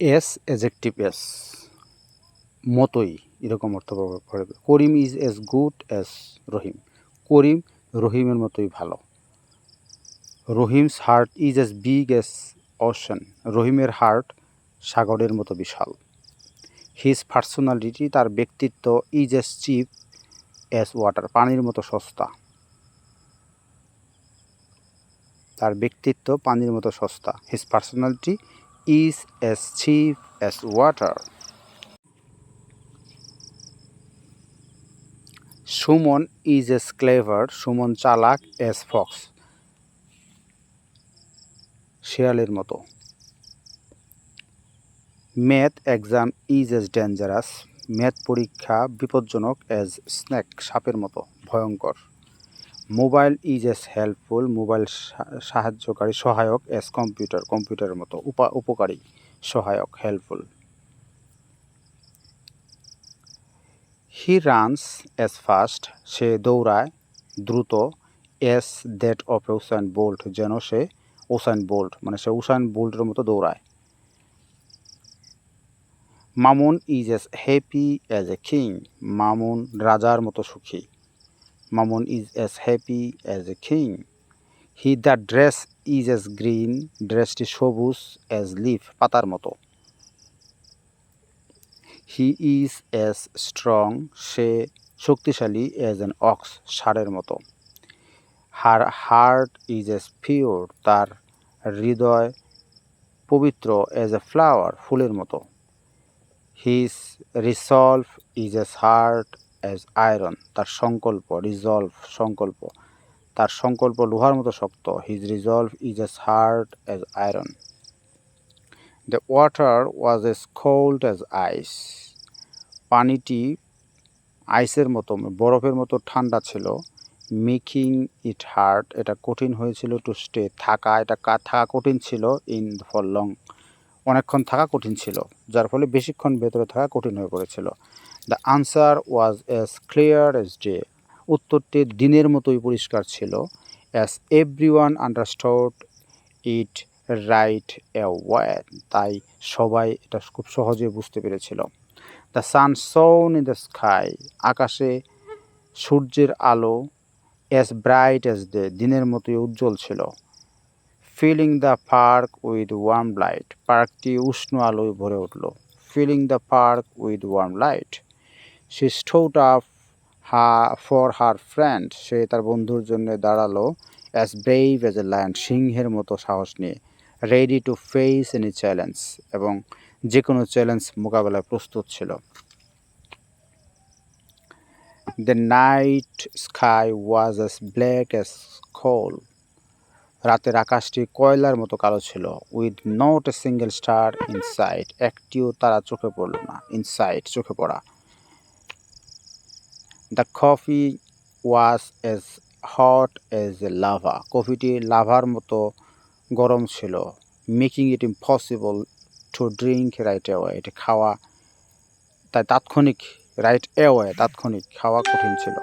S adjective S মতোই এরকম অর্থ করবে Karim is as good as Rahim. Karim রহিমের মতোই ভালো। Rahim's heart is as big as ocean রহিমের হার্ট সাগরের মতো বিশাল। হিজ পার্সোনালিটি তার ব্যক্তিত্ব is as cheap as water পানির মতো সস্তা। তার ব্যক্তিত্ব পানির মতো সস্তা। His personality is as cheap as water Suman is as clever Suman চালাক অ্যাজ ফক্স শেয়ালের মতো। Math exam is as dangerous math পরীক্ষা বিপজ্জনক অ্যাজ স্ন্যাক সাপের মতো, ভয়ঙ্কর। Mobile is as helpful, mobile সাহায্যকারী, সহায়ক অ্যাজ কম্পিউটার, কম্পিউটারের মতো উপা, উপকারী, সহায়ক, helpful. He runs as fast, সে দৌড়ায়, দ্রুত, as that of a Usain Bolt, যেন সে উসাইন বোল্ট মানে সে উসাইন বোল্টের মতো দৌড়ায়। Mamun is as happy as a king, Mamun রাজার মতো সুখী। Mamun is as happy as a king he the dress is as green ড্রেসটি সবুজ অ্যাজ লিফ পাতার মতো। হি ইজ এস স্ট্রং সে শক্তিশালী অ্যাজ অ্যান অক্স ষাঁড়ের মতো। Her heart is as pure তার হৃদয় পবিত্র অ্যাজ এ ফ্লাওয়ার ফুলের মতো। His resolve is as hard as iron তার সংকল্প রিজলভ সংকল্প। তার সংকল্প লোহার মতো শক্ত। His resolve is as hard as iron the water was as cold as ice পানিটি আইসের মতো, বরফের মতো ঠান্ডা ছিল। মেকিং ইট হার্ড এটা কঠিন হয়েছিল টু স্টে থাকা, এটা থাকা কঠিন ছিল ইন ফর লং অনেকক্ষণ থাকা কঠিন ছিল, যার ফলে বেশিক্ষণ ভেতরে থাকা কঠিন হয়ে পড়েছিল। The answer was as clear as day উত্তরটি দিনের মতোই পরিষ্কার ছিল। As everyone understood it right away তাই সবাই এটা খুব সহজে বুঝতে পেরেছিল। The sun shone in the sky আকাশে সূর্যের আলো অ্যাজ ব্রাইট অ্যাজ ডে দিনের মতোই উজ্জ্বল ছিল। Filling the park with warm light পার্কটি উষ্ণ আলোয় ভরে উঠল। Filling the park with warm light she stood up her for her friend সে তার বন্ধুর জন্য দাঁড়াল as brave as a lion সিংহের মতো সাহস নিয়ে ready to face any challenge এবং যে কোনো চ্যালেঞ্জ মোকাবেলায় প্রস্তুত ছিল। The night sky was as black as coal রাতের আকাশটি কয়লার মতো কালো ছিল with not a single star inside একটিও তারা চোখে পড়ল না ইনসাইড চোখে পড়া। The coffee was as hot as a lava কফিটি লাভার মতো গরম ছিল making it impossible to drink right away এটি খাওয়া তাই তাৎক্ষণিক রাইট অ্যাওয়ে তাৎক্ষণিক খাওয়া কঠিন ছিল।